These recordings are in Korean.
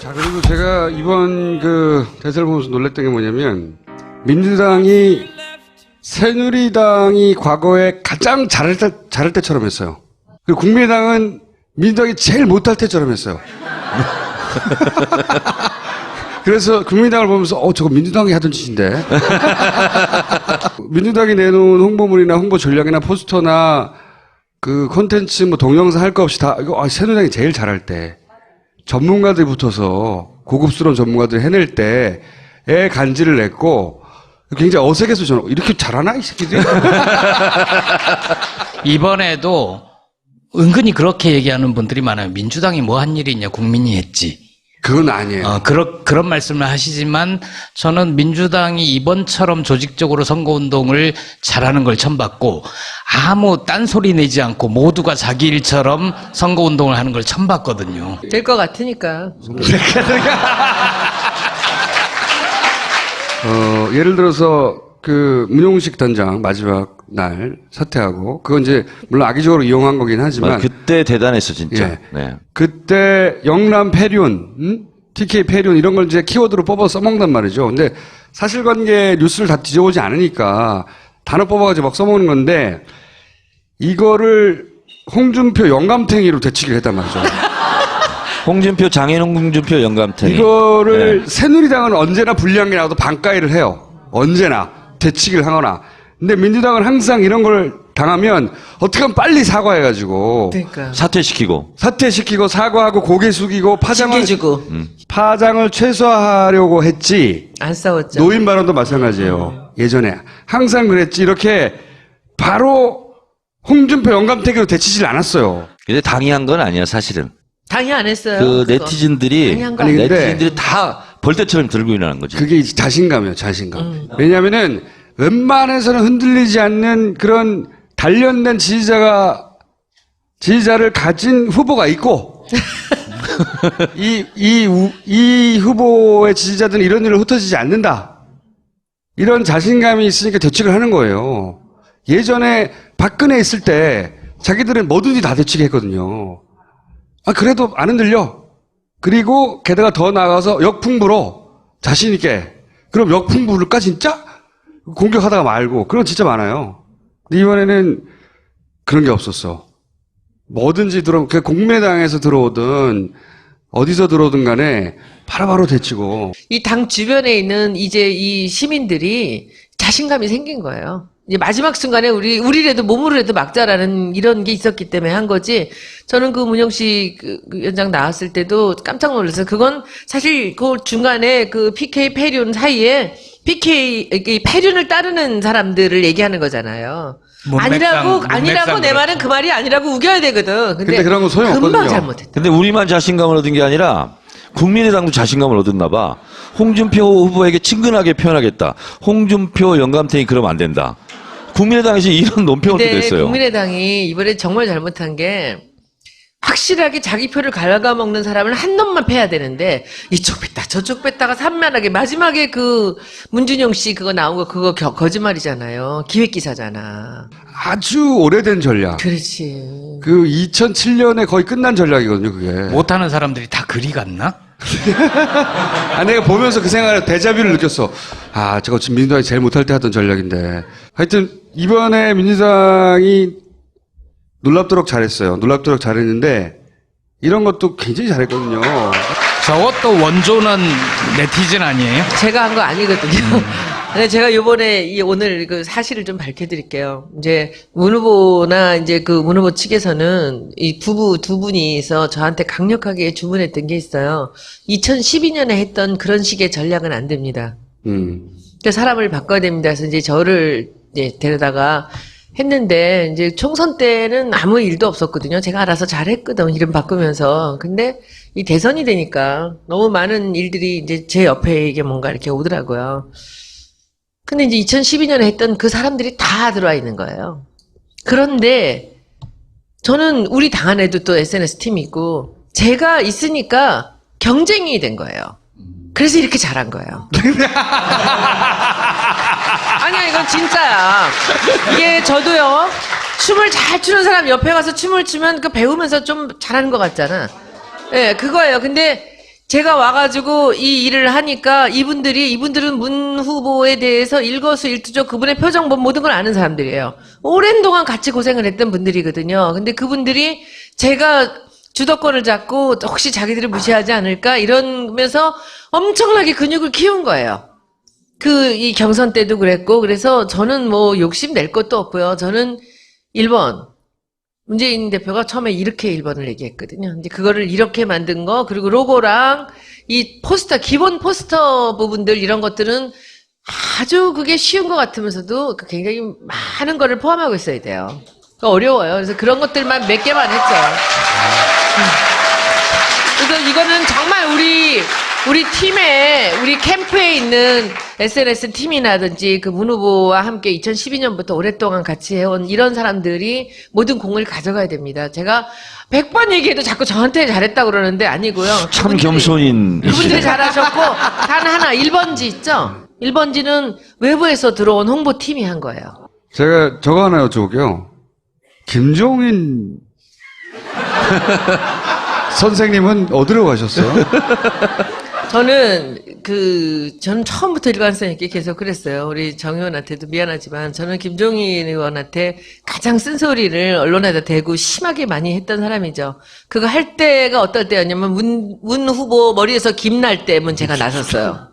자, 그리고 제가 이번 그 대선을 보면서 놀랬던 게 뭐냐면, 민주당이 새누리당이 과거에 가장 잘할 때, 잘할 때처럼 했어요. 그리고 국민의당은 민주당이 제일 못할 때처럼 했어요. 그래서 국민의당을 보면서, 어, 저거 민주당이 하던 짓인데. 민주당이 내놓은 홍보물이나 홍보 전략이나 포스터나 그 콘텐츠 뭐 동영상 할 거 없이 다, 이거, 아, 새누리당이 제일 잘할 때. 전문가들이 붙어서 고급스러운 전문가들이 해낼 때에 간지를 냈고 굉장히 어색해서 저는 이렇게 잘하나 이 새끼들이 이번에도 은근히 그렇게 얘기하는 분들이 많아요. 민주당이 뭐 한 일이 있냐, 국민이 했지. 그건 아니에요. 어, 그런, 그런 말씀을 하시지만 저는 민주당이 이번처럼 조직적으로 선거운동을 잘하는 걸 처음 봤고 아무 딴소리 내지 않고 모두가 자기 일처럼 선거운동을 하는 걸 처음 봤거든요. 될 것 같으니까. 어, 예를 들어서 그 문용식 단장 마지막 날 사퇴하고 그건 이제 물론 악의적으로 이용한 거긴 하지만 아, 그때 대단했어 진짜. 예. 네. 그때 영남 폐륜, 음? TK 폐륜 이런 걸 이제 키워드로 뽑아 써먹단 말이죠. 근데 사실관계 뉴스를 다 뒤져보지 않으니까 단어 뽑아가지고 막 써먹는 건데 이거를 홍준표 영감탱이로 되치기를 했단 말이죠. 홍준표, 장현웅, 홍준표, 영감탱이. 이거를 네. 새누리당은 언제나 불리한 게 나와도 반가이를 해요. 언제나 대치기를 하거나. 근데 민주당은 항상 이런 걸 당하면 어떻게 하면 빨리 사과해가지고 그러니까. 사퇴시키고. 사퇴시키고 사과하고 고개 숙이고 파장을 징계주고 파장을 최소화하려고 했지. 안 싸웠죠. 노인 발언도 마찬가지예요. 예전에 항상 그랬지. 이렇게 바로 홍준표 영감태기로 대치질 않았어요. 근데 당이 한 건 아니야 사실은. 당연히 안 했어요. 그 그거. 네티즌들이 당연한 거 아니, 근데- 네티즌들이 다 벌떼처럼 들고 일어나는 거지. 그게 이제 자신감이에요. 자신감. 왜냐하면은 웬만해서는 흔들리지 않는 그런 단련된 지지자가 지지자를 가진 후보가 있고 이, 이, 우- 이 후보의 지지자들은 이런 일을 흩어지지 않는다. 이런 자신감이 있으니까 대책을 하는 거예요. 예전에 박근혜 있을 때 자기들은 뭐든지 다 대책을 했거든요. 아, 그래도 안 흔들려. 그리고 게다가 더 나아가서 역풍부로 자신있게. 그럼 역풍부를까, 진짜? 공격하다가 말고. 그런 거 진짜 많아요. 근데 이번에는 그런 게 없었어. 뭐든지 들어오면, 그 공매당에서 들어오든, 어디서 들어오든 간에 바로바로 대치고. 이 당 주변에 있는 이제 이 시민들이 자신감이 생긴 거예요. 이제 마지막 순간에 우리 우리라도 몸으로라도 막자라는 이런 게 있었기 때문에 한 거지. 저는 그 문영식 그, 그 위원장 나왔을 때도 깜짝 놀랐어요. 그건 사실 그 중간에 그 PK 패륜 사이에 PK 이 패륜을 따르는 사람들을 얘기하는 거잖아요. 문맥상, 아니라고 아니라고 내 그렇죠. 말은 그 말이 아니라고 우겨야 되거든. 근데, 근데 그런 건 소용없거든요. 금방 잘못했다. 근데 우리만 자신감을 얻은 게 아니라 국민의당도 자신감을 얻었나 봐. 홍준표 후보에게 친근하게 표현하겠다. 홍준표 영감탱이 그러면 안 된다. 국민의당에서 이런 논평을 냈어요. 국민의당이 이번에 정말 잘못한 게 확실하게 자기 표를 갉아먹는 사람을 한 놈만 패야 되는데 이쪽 뺐다 저쪽 뺐다가 산만하게 마지막에 그 문준영 씨 그거 나온 거 그거 겨- 거짓말이잖아요 기획 기사잖아 아주 오래된 전략. 그렇지 그 2007년에 거의 끝난 전략이거든요, 그게. 못하는 사람들이 다 그리 갔나? 아, 내가 보면서 그 생각을 데자뷰를 느꼈어. 아, 저거 지금 민주당이 제일 못할 때 하던 전략인데. 하여튼, 이번에 민주당이 놀랍도록 잘했어요. 놀랍도록 잘했는데, 이런 것도 굉장히 잘했거든요. 저것도 원조는 네티즌 아니에요? 제가 한 거 아니거든요. 근데 제가 요번에 이 오늘 그 사실을 좀 밝혀드릴게요. 이제 문 후보나 이제 그 문 후보 측에서는 이 부부 두 분이서 저한테 강력하게 주문했던 게 있어요. 2012년에 했던 그런 식의 전략은 안 됩니다. 음. 그러니까 사람을 바꿔야 됩니다. 그래서 이제 저를 이제 데려다가 했는데 이제 총선 때는 아무 일도 없었거든요. 제가 알아서 잘했거든. 이름 바꾸면서. 근데 이 대선이 되니까 너무 많은 일들이 이제 제 옆에 이게 뭔가 이렇게 오더라고요. 근데 이제 2012년에 했던 그 사람들이 다 들어와 있는 거예요. 그런데 저는 우리 당 안에도 또 SNS 팀이 있고 제가 있으니까 경쟁이 된 거예요. 그래서 이렇게 잘한 거예요. 아니야, 이건 진짜야. 이게 저도요, 춤을 잘 추는 사람 옆에 가서 춤을 추면 그 배우면서 좀 잘하는 것 같잖아. 예, 그거예요. 근데 제가 와가지고 이 일을 하니까 이분들이 이분들은 문 후보에 대해서 일거수 일투족 그분의 표정 뭐 모든 걸 아는 사람들이에요. 오랜 동안 같이 고생을 했던 분들이거든요. 근데 그분들이 제가 주도권을 잡고 혹시 자기들을 무시하지 않을까 이러면서 엄청나게 근육을 키운 거예요. 그 이 경선 때도 그랬고 그래서 저는 뭐 욕심 낼 것도 없고요. 저는 1번 문재인 대표가 처음에 이렇게 1번을 얘기했거든요. 이제 그거를 이렇게 만든 거, 그리고 로고랑 이 포스터, 기본 포스터 부분들 이런 것들은 아주 그게 쉬운 것 같으면서도 그 굉장히 많은 거를 포함하고 있어야 돼요. 그러니까 어려워요. 그래서 그런 것들만 몇 개만 했죠. 음. 그래서 이거는 정말 우리 우리 팀에 우리 캠프에 있는 SNS 팀이라든지 그 문 후보와 함께 2012년부터 오랫동안 같이 해온 이런 사람들이 모든 공을 가져가야 됩니다. 제가 100번 얘기해도 자꾸 저한테 잘했다 그러는데 아니고요. 참 그분들이- 겸손인 그분들이 잘하셨고 단 하나 1번지 있죠? 1번지는 외부에서 들어온 홍보팀이 한 거예요. 제가 저거 하나 여쭤볼게요. 김종인 선생님은 어디로 가셨어요? 저는 그 저는 처음부터 일관성 있게 계속 그랬어요. 우리 정 의원한테도 미안하지만 저는 김종인 의원한테 가장 쓴소리를 언론에다 대고 심하게 많이 했던 사람이죠. 그거 할 때가 어떨 때였냐면 문, 문 후보 머리에서 김 날 때면 제가 나섰어요.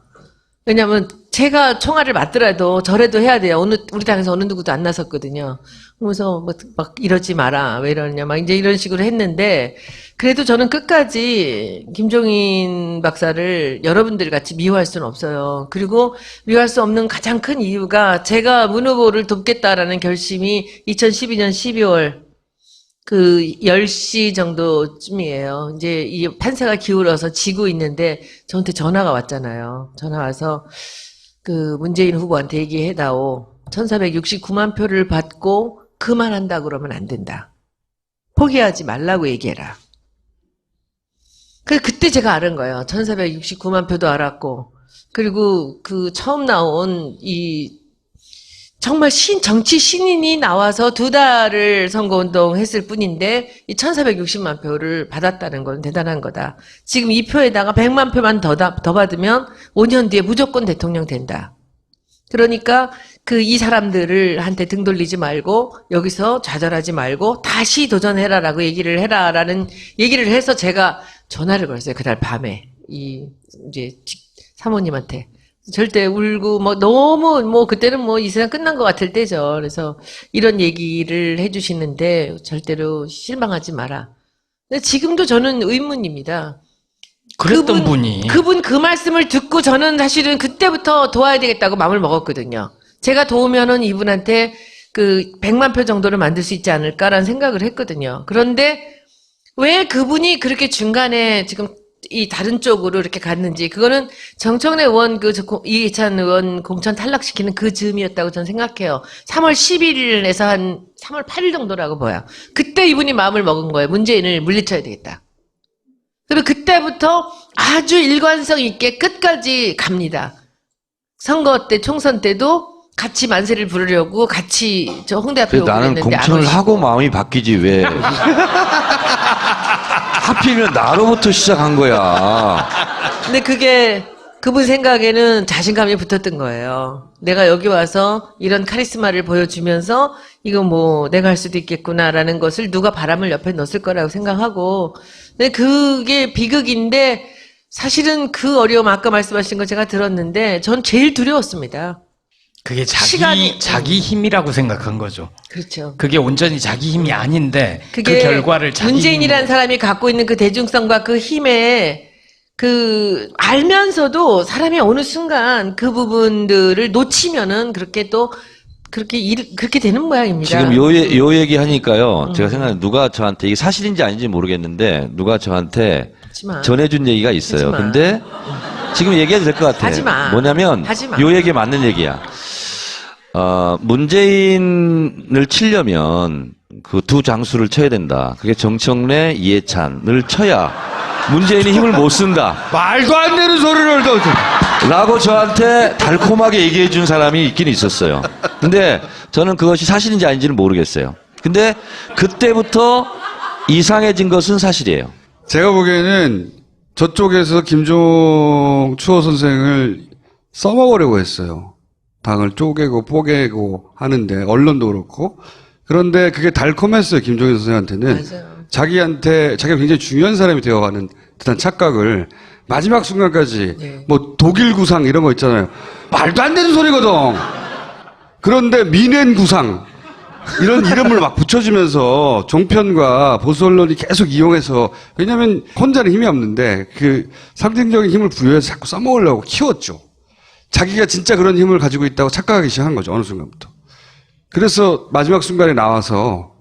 왜냐면 제가 총알을 맞더라도 저래도 해야 돼요. 어느 우리 당에서 어느 누구도 안 나섰거든요. 그래서 뭐막 이러지 마라. 왜 이러냐. 막 이제 이런 식으로 했는데 그래도 저는 끝까지 김종인 박사를 여러분들 같이 미워할 수는 없어요. 그리고 미워할 수 없는 가장 큰 이유가 제가 문 후보를 돕겠다라는 결심이 2012년 12월 그 10시 정도쯤이에요. 이제 이 판세가 기울어서 지고 있는데 저한테 전화가 왔잖아요. 전화 와서 그 문재인 후보한테 얘기해다오. 1469만 표를 받고 그만한다 그러면 안 된다. 포기하지 말라고 얘기해라. 그 그때 제가 알은 거예요. 1469만 표도 알았고 그리고 그 처음 나온 이 정말 신, 정치 신인이 나와서 두 달을 선거운동 했을 뿐인데, 이 1460만 표를 받았다는 건 대단한 거다. 지금 이 표에다가 100만 표만 더, 다- 더 받으면 5년 뒤에 무조건 대통령 된다. 그러니까 그 이 사람들을 한테 등 돌리지 말고 여기서 좌절하지 말고 다시 도전해라라고 얘기를 해라라는 얘기를 해서 제가 전화를 걸었어요. 그날 밤에 이 이제 직- 사모님한테 절대 울고 뭐 너무 뭐 그때는 뭐 이 세상 끝난 것 같을 때죠. 그래서 이런 얘기를 해주시는데 절대로 실망하지 마라. 근데 지금도 저는 의문입니다. 그랬던 그분- 분이 그분 그 말씀을 듣고 저는 사실은 그때부터 도와야 되겠다고 마음을 먹었거든요. 제가 도우면은 이분한테 그 100만 표 정도를 만들 수 있지 않을까라는 생각을 했거든요. 그런데 왜 그분이 그렇게 중간에 지금 이 다른 쪽으로 이렇게 갔는지 그거는 정청래 의원 그 이해찬 의원 공천 탈락시키는 그 즈음이었다고 저는 생각해요. 3월 11일에서 한 3월 8일 정도라고 보여. 그때 이분이 마음을 먹은 거예요. 문재인을 물리쳐야 되겠다. 그리고 그때부터 아주 일관성 있게 끝까지 갑니다. 선거 때 총선 때도 같이 만세를 부르려고 같이 저 홍대 앞에 오고 나는 공천을. 하고 마음이 바뀌지 왜 하필이면 나로부터 시작한 거야 근데 그게 그분 생각에는 자신감이 붙었던 거예요. 내가 여기 와서 이런 카리스마를 보여주면서 이거 뭐 내가 할 수도 있겠구나라는 것을 누가 바람을 옆에 넣었을 거라고 생각하고 근데 그게 비극인데 사실은 그 어려움 아까 말씀하신 거 제가 들었는데 전 제일 두려웠습니다. 그게 자기 시간이- 자기 힘이라고 생각한 거죠. 그렇죠. 그게 온전히 자기 힘이 아닌데 그 결과를 자기 문재인이라는 힘으로- 사람이 갖고 있는 그 대중성과 그 힘에 그 알면서도 사람이 어느 순간 그 부분들을 놓치면은 그렇게 또 그렇게 일, 그렇게 되는 모양입니다. 지금 요, 예- 요 얘기 하니까요 음. 제가 생각해 누가 저한테 이게 사실인지 아닌지 모르겠는데 누가 저한테 하지마. 전해준 얘기가 있어요 하지 마. 근데 지금 얘기해도 될 것 같아 하지 마. 뭐냐면 하지 마. 요 얘기 맞는 얘기야 어, 문재인을 치려면 그 두 장수를 쳐야 된다. 그게 정청래, 이해찬을 쳐야 문재인이 힘을 못 쓴다. 말도 안 되는 소리를 또. 라고 저한테 달콤하게 얘기해 준 사람이 있긴 있었어요. 근데 저는 그것이 사실인지 아닌지는 모르겠어요. 근데 그때부터 이상해진 것은 사실이에요. 제가 보기에는 저쪽에서 김종 추호 선생을 써먹으려고 했어요. 당을 쪼개고 뽀개고 하는데 언론도 그렇고 그런데 그게 달콤했어요 김종인 선생한테는 맞아요. 자기한테 자기가 굉장히 중요한 사람이 되어가는 듯한 착각을 마지막 순간까지 네. 뭐 독일 구상 이런 거 있잖아요 말도 안 되는 소리거든 그런데 미넨 구상 이런 이름을 막 붙여주면서 종편과 보수 언론이 계속 이용해서 왜냐하면 혼자는 힘이 없는데 그 상징적인 힘을 부여해서 자꾸 써먹으려고 키웠죠. 자기가 진짜 그런 힘을 가지고 있다고 착각하기 시작한 거죠 어느 순간부터. 그래서 마지막 순간에 나와서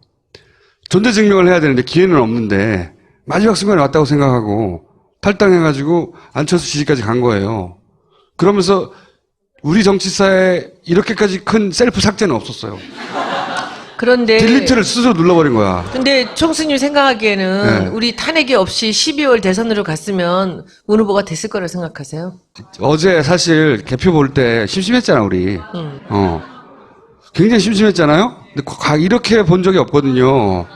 존재 증명을 해야 되는데 기회는 없는데 마지막 순간에 왔다고 생각하고 탈당해가지고 안철수 지지까지 간 거예요. 그러면서 우리 정치사에 이렇게까지 큰 셀프 삭제는 없었어요. 그런데 딜리트를 스스로 눌러버린 거야. 근데 총수님 생각하기에는 네. 우리 탄핵이 없이 12월 대선으로 갔으면 문 후보가 됐을 거라고 생각하세요? 어제 사실 개표 볼 때 심심했잖아 우리. 음. 어. 굉장히 심심했잖아요. 근데 과- 이렇게 본 적이 없거든요.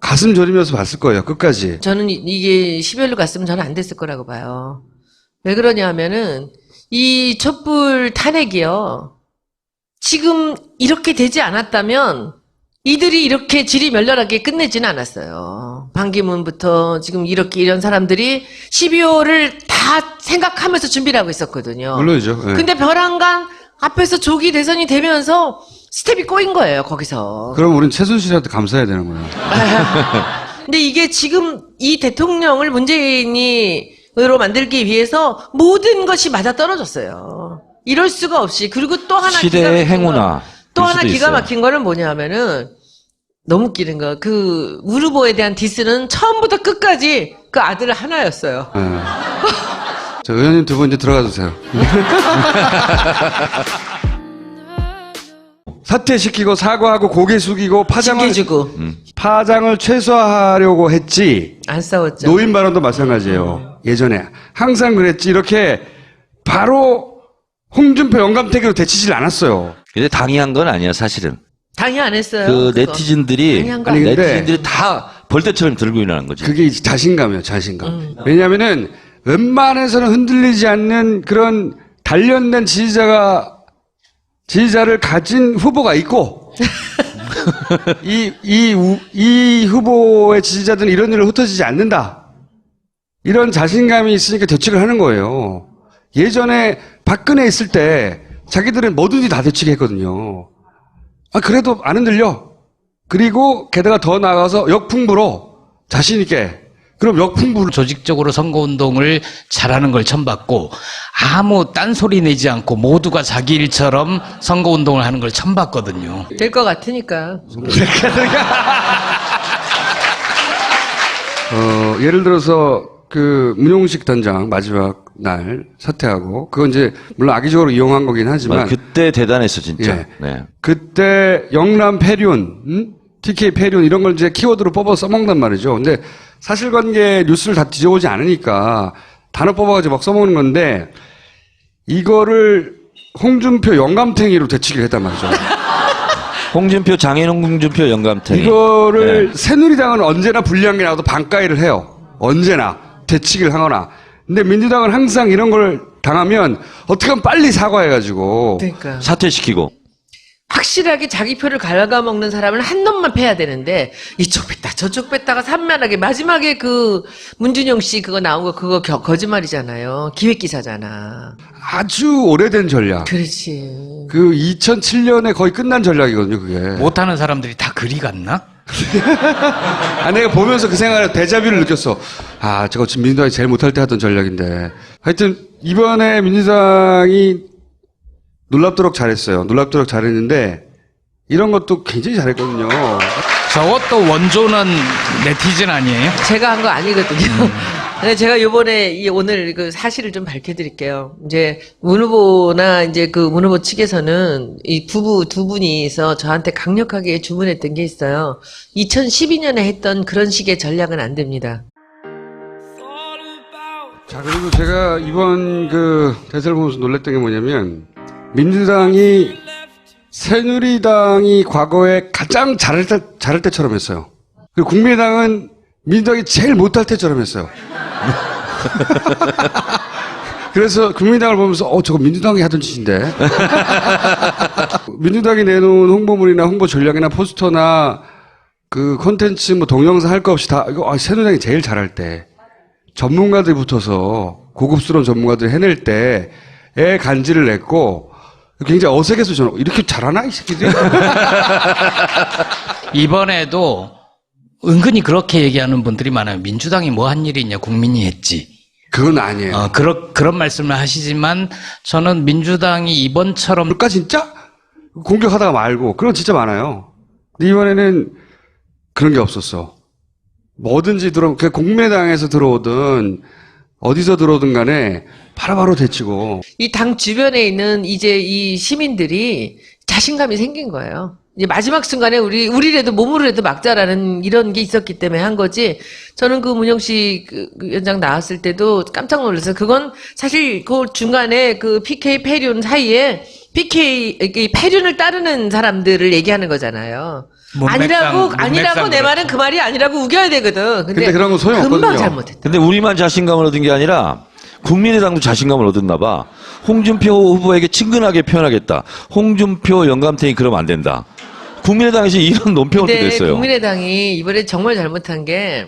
가슴 졸이면서 봤을 거예요 끝까지. 저는 이- 이게 12월로 갔으면 저는 안 됐을 거라고 봐요. 왜 그러냐 하면은 이 촛불 탄핵이요. 지금 이렇게 되지 않았다면 이들이 이렇게 질이 멸렬하게 끝내지는 않았어요. 반기문부터 지금 이렇게 이런 사람들이 12월을 다 생각하면서 준비를 하고 있었거든요. 물론이죠. 예. 근데 벼랑간 앞에서 조기 대선이 되면서 스텝이 꼬인 거예요, 거기서. 그럼 우린 최순실한테 감사해야 되는 거예요. 근데 이게 지금 이 대통령을 문재인이 으로 만들기 위해서 모든 것이 맞아 떨어졌어요. 이럴 수가 없이 그리고 또 하나 시대의 기가 막힌 거- 행운아. 또될 하나 기가 있어요. 막힌 거는 뭐냐면은 너무 웃기는 거. 그 우르보에 대한 디스는 처음부터 끝까지 그 아들 하나였어요. 예. 자, 의원님 두 분 이제 들어가 주세요. 사퇴시키고 사과하고 고개 숙이고 파장을 징계주고 파장을 최소화하려고 했지. 안 싸웠죠. 노인 발언도 마찬가지예요. 예전에 항상 그랬지 이렇게 바로 홍준표 영감태기로 대치질 않았어요. 근데 당이 한건 아니야, 사실은. 당연히 안 했어요. 그 그거. 네티즌들이, 한거 아니, 근데- 네티즌들이 다 벌떼처럼 들고 일어나는 거지. 그게 이제 자신감이에요, 자신감. 음. 왜냐하면은 웬만해서는 흔들리지 않는 그런 단련된 지지자가 지지자를 가진 후보가 있고 이, 이, 우- 이 후보의 지지자들은 이런 일로 흩어지지 않는다. 이런 자신감이 있으니까 대책을 하는 거예요. 예전에 박근혜 있을 때 자기들은 뭐든지 다 대책을 했거든요. 아, 그래도 안 흔들려. 그리고 게다가 더 나아가서 역풍부로 자신있게. 그럼 역풍부를 조직적으로 선거운동을 잘하는 걸 처음 봤고 아무 딴소리 내지 않고 모두가 자기 일처럼 선거운동을 하는 걸 처음 봤거든요. 될 것 같으니까. 어, 예를 들어서 그 문용식 단장 마지막 날 사퇴하고 그건 이제 물론 악의적으로 이용한 거긴 하지만 그때 대단했어, 진짜. 예. 네. 그때 영남 폐륜, 음? TK 폐륜 이런 걸 이제 키워드로 뽑아 써먹는단 말이죠. 근데 사실관계 뉴스를 다 뒤져보지 않으니까 단어 뽑아가지고 막 써먹는 건데 이거를 홍준표 영감탱이로 대치기를 했단 말이죠. 홍준표, 장인홍 홍준표 영감탱이. 이거를 새누리당은 언제나 불리한 게 나와도 반가이를 해요. 언제나 대치기를 하거나. 근데 민주당은 항상 이런 걸 당하면 어떻게 하면 빨리 사과해가지고 그러니까. 사퇴시키고. 확실하게 자기 표를 갉아먹는 사람은 한 놈만 패야 되는데 이쪽 뺐다 저쪽 뺐다가 산만하게 마지막에 그 문준영 씨 그거 나온 거 그거 겨- 거짓말이잖아요 기획 기사잖아 아주 오래된 전략. 그렇지 그 2007년에 거의 끝난 전략이거든요, 그게. 못하는 사람들이 다 그리 갔나? 아, 내가 보면서 그 생각을 대자뷰를 느꼈어. 아, 저거 지금 민주당이 제일 못할 때 하던 전략인데. 하여튼, 이번에 민주당이 놀랍도록 잘했어요. 놀랍도록 잘했는데, 이런 것도 굉장히 잘했거든요. 저것도 원조는 네티즌 아니에요? 제가 한 거 아니거든요 근데 제가 요번에 이 오늘 그 사실을 좀 밝혀드릴게요 이제 문 후보나 이제 그 문 후보 측에서는 이 부부 두 분이서 저한테 강력하게 주문했던 게 있어요 2012년에 했던 그런 식의 전략은 안 됩니다 자, 그리고 제가 이번 그 대선을 보면서 놀랬던 게 뭐냐면, 민주당이 새누리당이 과거에 가장 잘할 때, 잘할 때처럼 했어요. 그리고 국민의당은 민주당이 제일 못할 때처럼 했어요. 그래서 국민당을 보면서 어 저거 민주당이 하던 짓인데 민주당이 내놓은 홍보물이나 홍보 전략이나 포스터나 그 콘텐츠 뭐 동영상 할 거 없이 다 이거 아, 새누리당이 제일 잘할 때 전문가들이 붙어서 고급스러운 전문가들이 해낼 때에 간지를 냈고 굉장히 어색해서 저는 이렇게 잘하나 이 새끼들이 이번에도 은근히 그렇게 얘기하는 분들이 많아요. 민주당이 뭐 한 일이 있냐, 국민이 했지. 그건 아니에요. 어, 그런, 그런 말씀을 하시지만 저는 민주당이 이번처럼 그럴까 진짜? 공격하다가 말고 그런 거 진짜 많아요. 근데 이번에는 그런 게 없었어. 뭐든지 들어 그 공매당에서 들어오든 어디서 들어오든 간에 바로바로 대치고 이 당 주변에 있는 이제 이 시민들이 자신감이 생긴 거예요. 이제 마지막 순간에 우리 우리라도 몸으로라도 막자라는 이런 게 있었기 때문에 한 거지. 저는 그 문영식 그, 그 연장 나왔을 때도 깜짝 놀랐어요. 그건 사실 그 중간에 그 PK 패륜 사이에 PK 이 패륜을 따르는 사람들을 얘기하는 거잖아요. 문맥상- 아니라고 아니라고 문맥상 내 말은. 그 말이 아니라고 우겨야 되거든. 근데, 근데 그런 건 소용없거든요. 금방 잘못했다. 근데 우리만 자신감을 얻은 게 아니라 국민의당도 자신감을 얻었나 봐. 홍준표 후보에게 친근하게 표현하겠다. 홍준표 영감탱이 그러면 안 된다. 국민의당에서 이런 논평을 또 근데 냈어요. 국민의당이 이번에 정말 잘못한 게